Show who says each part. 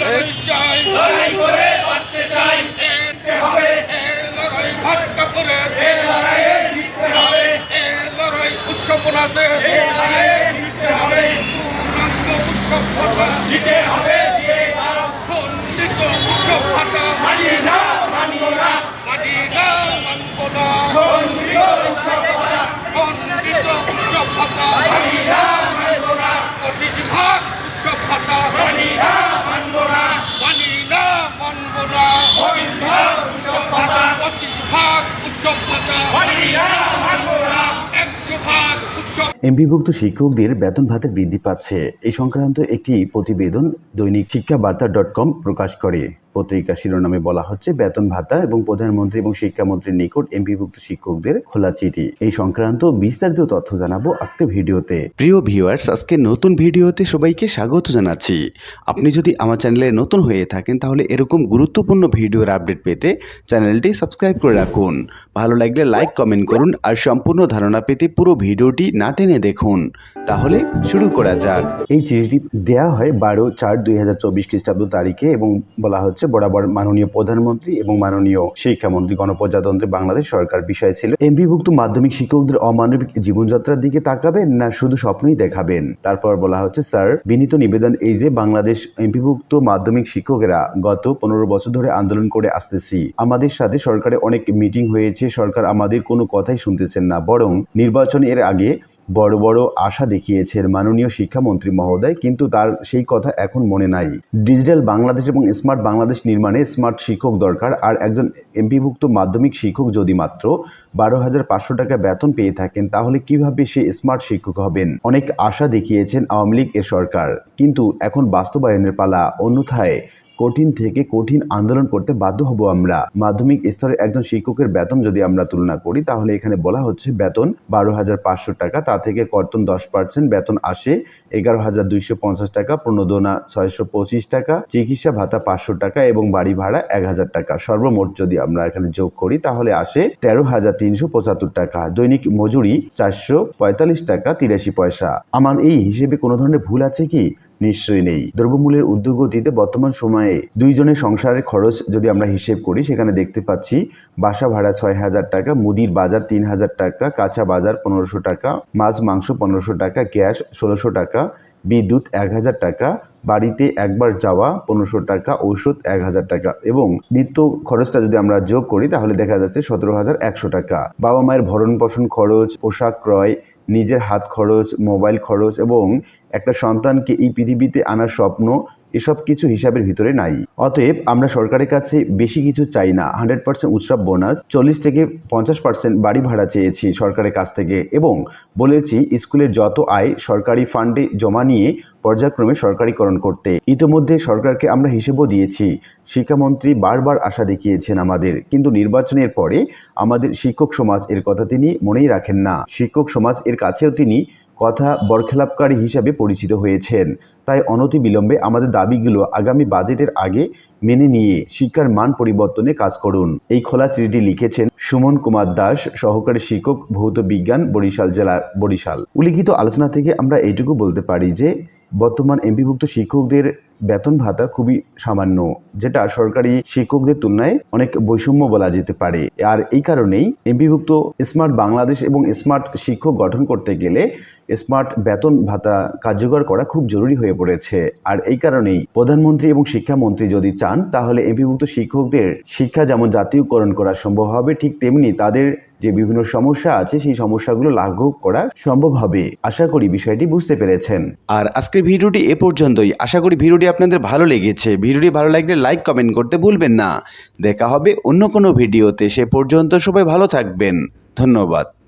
Speaker 1: লড়াই করে বাঁচতে চাই হবে লড়াই ভাটকা করে লড়াইয়ে জিততে হবে লড়াই উৎসবন আছে লড়াইয়ে জিততে হবে উৎসব জিতে হবে খণ্ডিত উৎসব ভাটা মানি না মানব না মানি না মানব না খণ্ডিত উৎসব খণ্ডিত উৎসব ভাটা
Speaker 2: এমপিভুক্ত শিক্ষকদের বেতন ভাতের বৃদ্ধি পাচ্ছে। এই সংক্রান্ত একটি প্রতিবেদন দৈনিক শিক্ষা বার্তা ডট কম প্রকাশ করে। পত্রিকা শিরোনামে বলা হচ্ছে বেতন ভাতা এবং প্রধানমন্ত্রী এবং শিক্ষামন্ত্রীর নিকট এমপিভুক্ত শিক্ষকদের খোলা চিঠি। এই সংক্রান্ত বিস্তারিত তথ্য জানাব আজকে ভিডিওতে। প্রিয় ভিউয়ার্স, আজকে নতুন ভিডিওতে সবাইকে স্বাগত জানাচ্ছি। আপনি যদি আমার চ্যানেলে নতুন হয়ে থাকেন, তাহলে এরকম গুরুত্বপূর্ণ ভিডিওর আপডেট পেতে চ্যানেলটি সাবস্ক্রাইব করে রাখুন। ভালো লাগলে লাইক, কমেন্ট করুন আর সম্পূর্ণ ধারণা পেতে পুরো ভিডিওটি না টেনে দেখুন। তাহলে শুরু করা যাক। এই চিঠিটি দেয়া হয় বারো চার দুই হাজার চব্বিশ খ্রিস্টাব্দ তারিখে এবং বলা হচ্ছে বরাবর মাননীয় প্রধানমন্ত্রী এবং মাননীয় শিক্ষামন্ত্রী, গণপ্রজাতন্ত্রী বাংলাদেশ সরকার বিষয় ছিল। এমপিভুক্ত মাধ্যমিক শিক্ষকদের অমানবিক জীবনযাত্রার দিকে তাকাবেন না শুধু স্বপ্নই দেখাবেন? তারপর বলা হচ্ছে, স্যার, বিনীত নিবেদন এই যে বাংলাদেশ এমপিভুক্ত মাধ্যমিক শিক্ষকেরা গত পনেরো বছর ধরে আন্দোলন করে আসতেছি। আমাদের সাথে সরকারে অনেক মিটিং হয়েছে, সরকার আমাদের কোনো কথাই শুনতেছেন না। বরং নির্বাচন এর আগে বড় বড় আশা দেখিয়েছেন মাননীয় শিক্ষামন্ত্রী মহোদয়, কিন্তু তার সেই কথা এখন মনে নাই। ডিজিটাল বাংলাদেশ এবং স্মার্ট বাংলাদেশ নির্মাণে স্মার্ট শিক্ষক দরকার, আর একজন এমপিভুক্ত মাধ্যমিক শিক্ষক যদি মাত্র বারো হাজার পাঁচশো টাকা বেতন পেয়ে থাকেন, তাহলে কীভাবে সে স্মার্ট শিক্ষক হবেন? অনেক আশা দেখিয়েছেন আওয়ামী লীগ এর সরকার, কিন্তু এখন বাস্তবায়নের পালা অন্যথায় কঠিন থেকে কঠিন আন্দোলন করতে বাধ্য হব আমরা। মাধ্যমিক স্তরে একজন শিক্ষকের বেতন যদি আমরা তুলনা করি, তাহলে এখানে বলা হচ্ছে বেতন বারো হাজার পাঁচশো টাকা। তা থেকে কর্তন দশ পার্সেন্ট বেতন আসে এগারো হাজার দুইশো পঞ্চাশ টাকা, প্রণোদনা ছয়শো পঁচিশ টাকা, চিকিৎসা ভাতা পাঁচশো টাকা এবং বাড়ি ভাড়া এক হাজার টাকা। সর্বমোট যদি আমরা এখানে যোগ করি, তাহলে আসে তেরো হাজার তিনশো পঁচাত্তর টাকা। দৈনিক মজুরি চারশো পঁয়তাল্লিশ টাকা তিরাশি পয়সা। আমার এই হিসেবে কোনো ধরনের ভুল আছে কি? নিশ্চয়ই নেই। দ্রব্যমূল্যের ঊর্ধ্বগতিতে বর্তমান সময়ে দুইজনের সংসারের খরচ যদি আমরা হিসেব করি, সেখানে দেখতে পাচ্ছি বাসা ভাড়া ছয় হাজার টাকা, মুদির বাজার তিন হাজার টাকা, কাঁচা বাজার পনেরোশো টাকা, মাছ, মাংস পনেরোশো টাকা, গ্যাস ষোলোশো টাকা, বিদ্যুৎ এক হাজার টাকা, বাড়িতে একবার যাওয়া পনেরোশো টাকা, ঔষধ এক হাজার টাকা এবং নিত্য খরচটা যদি আমরা যোগ করি, তাহলে দেখা যাচ্ছে সতেরো হাজার একশো টাকা। বাবা মায়ের ভরণ পোষণ খরচ, পোশাক ক্রয় নিজের হাত খরচ মোবাইল খরচ এবং একটা সন্তানকে এই পৃথিবীতে আনার স্বপ্ন এসব কিছু হিসাবের ভিতরে নাই। অতএব আমরা সরকারের কাছে বেশি কিছু চাই না। হান্ড্রেড পার্সেন্ট উৎসব বোনাস, চল্লিশ থেকে পঞ্চাশ পার্সেন্ট বাড়ি ভাড়া চেয়েছি সরকারের কাছ থেকে এবং বলেছি স্কুলের যত আয় সরকারি ফান্ডে জমা নিয়ে পর্যায়ক্রমে সরকারিকরণ করতে। ইতোমধ্যে সরকারকে আমরা হিসেবও দিয়েছি। শিক্ষামন্ত্রী বারবার আশা দেখিয়েছেন আমাদের। কিন্তু নির্বাচনের পরে আমাদের শিক্ষক সমাজ এর কথা তিনি মনেই রাখেন না। শিক্ষক সমাজ এর কাছেও তিনি কথা বরখেলাপকারী হিসাবে পরিচিত হয়েছেন। তাই অনতি বিলম্বে আমাদের দাবিগুলো আগামী বাজেটের আগে মেনে নিয়ে শিক্ষার মান পরিবর্তনে কাজ করুন। এই খোলা চিঠিটি লিখেছেন সুমন কুমার দাস, সহকারী শিক্ষক, ভৌত বিজ্ঞান, বরিশাল জেলা বরিশাল। উল্লিখিত আলোচনা থেকে আমরা এইটুকু বলতে পারি যে, বর্তমান এমপিভুক্ত শিক্ষকদের বেতন ভাতা খুবই সামান্য, যেটা সরকারি শিক্ষকদের তুলনায় অনেক বৈষম্য বলা যেতে পারে। আর এই কারণেই এমপিভুক্ত স্মার্ট বাংলাদেশ এবং স্মার্ট শিক্ষক গঠন করতে গেলে স্মার্ট বেতন ভাতা কার্যকর করা খুব জরুরি হয়ে পড়েছে। আর এই কারণেই প্রধানমন্ত্রী এবং শিক্ষামন্ত্রী যদি চান, তাহলে এমপিভুক্ত শিক্ষকদের শিক্ষা যেমন জাতীয়করণ করা সম্ভব হবে, ঠিক তেমনি তাদের যে বিভিন্ন সমস্যা আছে, সেই সমস্যাগুলো লাঘব করা সম্ভব হবে। আশা করি বিষয়টি বুঝতে পেরেছেন। আর আজকের ভিডিওটি এ পর্যন্তই। আশা করি ভিডিওটি আপনাদের ভালো লেগেছে। ভিডিওটি ভালো লাগলে লাইক, কমেন্ট করতে ভুলবেন না। দেখা হবে অন্য কোনো ভিডিওতে। সে পর্যন্ত সবাই ভালো থাকবেন। ধন্যবাদ।